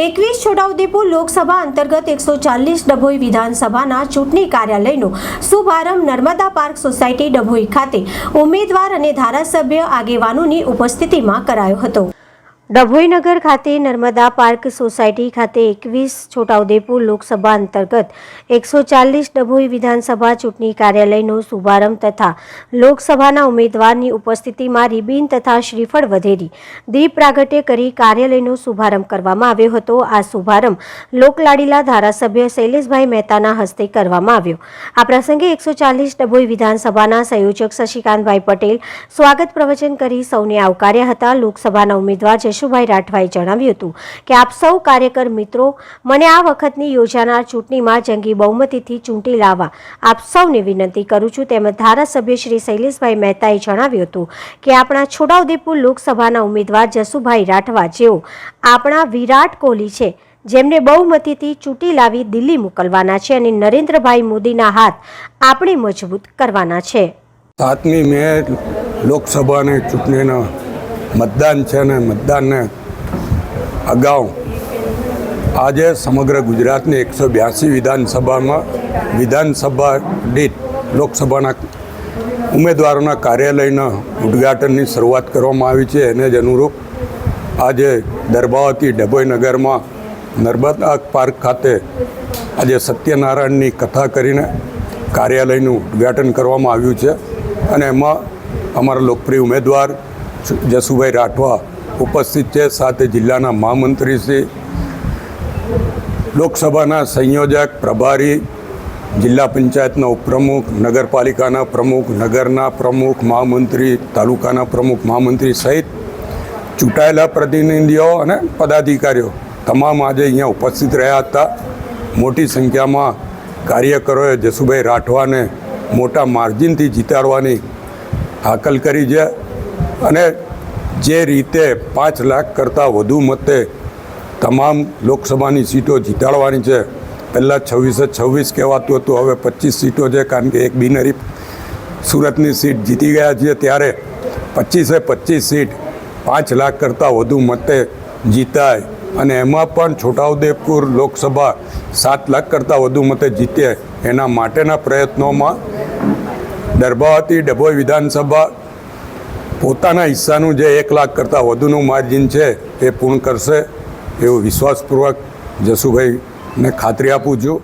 એકવીસ છોટાઉદેપુર લોકસભા અંતર્ગત એકસો ચાલીસ ડભોઈ વિધાનસભાના ચૂંટણી કાર્યાલયનો શુભારંભ નર્મદા પાર્ક સોસાયટી ડભોઈ ખાતે ઉમેદવાર અને ધારાસભ્ય આગેવાનોની ઉપસ્થિતિમાં કરાયો હતો. ડભોઈનગર ખાતે નર્મદા પાર્ક સોસાયટી ખાતે એકવીસ છોટાઉદેપુર લોકસભા અંતર્ગત એકસો ચાલીસ ડભોઈ વિધાનસભા ચૂંટણી કાર્યાલયનો શુભારંભ તથા લોકસભાના ઉમેદવારની ઉપસ્થિતિમાં રિબિન તથા શ્રીફળ વધેરી દીપ પ્રાગટ્ય કરી કાર્યાલયનો શુભારંભ કરવામાં આવ્યો હતો. આ શુભારંભ લોકલાડીલા ધારાસભ્ય શૈલેષભાઈ મહેતાના હસ્તે કરવામાં આવ્યો. આ પ્રસંગે એકસો ચાલીસ ડભોઈ વિધાનસભાના સંયોજક શશિકાંતભાઈ પટેલ સ્વાગત પ્રવચન કરી સૌને આવકાર્યા હતા. લોકસભાના ઉમેદવાર જશુભાઈ રાઠવાએ જણાવ્યું હતું કે આપ સૌ કાર્યકર મિત્રો, મને આ વખતની યોજાનાર ચૂંટણીમાં જંગી બહુમતીથી ચૂંટી લાવવા આપ સૌને વિનંતી કરું છું. તેમજ ધારાસભ્ય શ્રી શૈલેષભાઈ મહેતાએ જણાવ્યું હતું કે આપણા છોટાઉદેપુર લોકસભાના ઉમેદવાર જશુભાઈ રાઠવા જેઓ આપણા વિરાટ કોહલી છે, જેમને બહુમતીથી ચૂંટી લાવી દિલ્હી મોકલવાના છે અને નરેન્દ્રભાઈ મોદીના હાથ આપણે મજબૂત કરવાના છે. સાતમી મે લોકસભાની ચૂંટણીનું મતદાન છે ને મતદાનને અગાઉ આજે સમગ્ર ગુજરાતની એકસો બ્યાસી વિધાનસભામાં વિધાનસભા દીઠ લોકસભાના ઉમેદવારોના કાર્યાલયના ઉદ્ઘાટનની શરૂઆત કરવામાં આવી છે. એને જ અનુરૂપ આજે દરબાવતી ડભોઈ નગરમાં નર્મદા પાર્ક ખાતે આજે સત્યનારાયણની કથા કરીને કાર્યાલયનું ઉદ્ઘાટન કરવામાં આવ્યું છે અને એમાં અમારા લોકપ્રિય ઉમેદવાર જસુભાઈ રાઠવા ઉપસ્થિત છે, સાથે જિલ્લાના મહામંત્રી શ્રી, લોકસભાના સંયોજક, પ્રભારી, જિલ્લા પંચાયતના ઉપપ્રમુખ, નગરપાલિકાના પ્રમુખ, નગરના પ્રમુખ, મહામંત્રી, તાલુકાના પ્રમુખ, મહામંત્રી સહિત ચૂંટાયેલા પ્રતિનિધિઓ અને પદાધિકારીઓ તમામ આજે અહીંયા ઉપસ્થિત રહ્યા હતા. મોટી સંખ્યામાં કાર્યકરોએ જસુભાઈ રાઠવાને મોટા માર્જિનથી જીતાડવાની હાકલ કરી છે. અને જે રીતે પાંચ લાખ કરતાં વધુ મતે તમામ લોકસભાની સીટો જીતાડવાની છે, પહેલાં છવ્વીસે છવ્વીસ કહેવાતું હતું, હવે પચીસ સીટો છે, કારણ કે એક બિનરી સુરતની સીટ જીતી ગયા છીએ, ત્યારે પચીસે પચીસ સીટ પાંચ લાખ કરતાં વધુ મતે જીતાય. અને એમાં પણ છોટાઉદેપુર લોકસભા સાત લાખ કરતાં વધુ મતે જીતે એના માટેના પ્રયત્નોમાં દરબાવતી ડભોઈ વિધાનસભા પોતાના હિસ્સાનું જે એક લાખ કરતાં વધુનું માર્જિન છે, એ પૂર્ણ કરશે, એવો વિશ્વાસપૂર્વક જસુભાઈને ખાતરી આપું છું.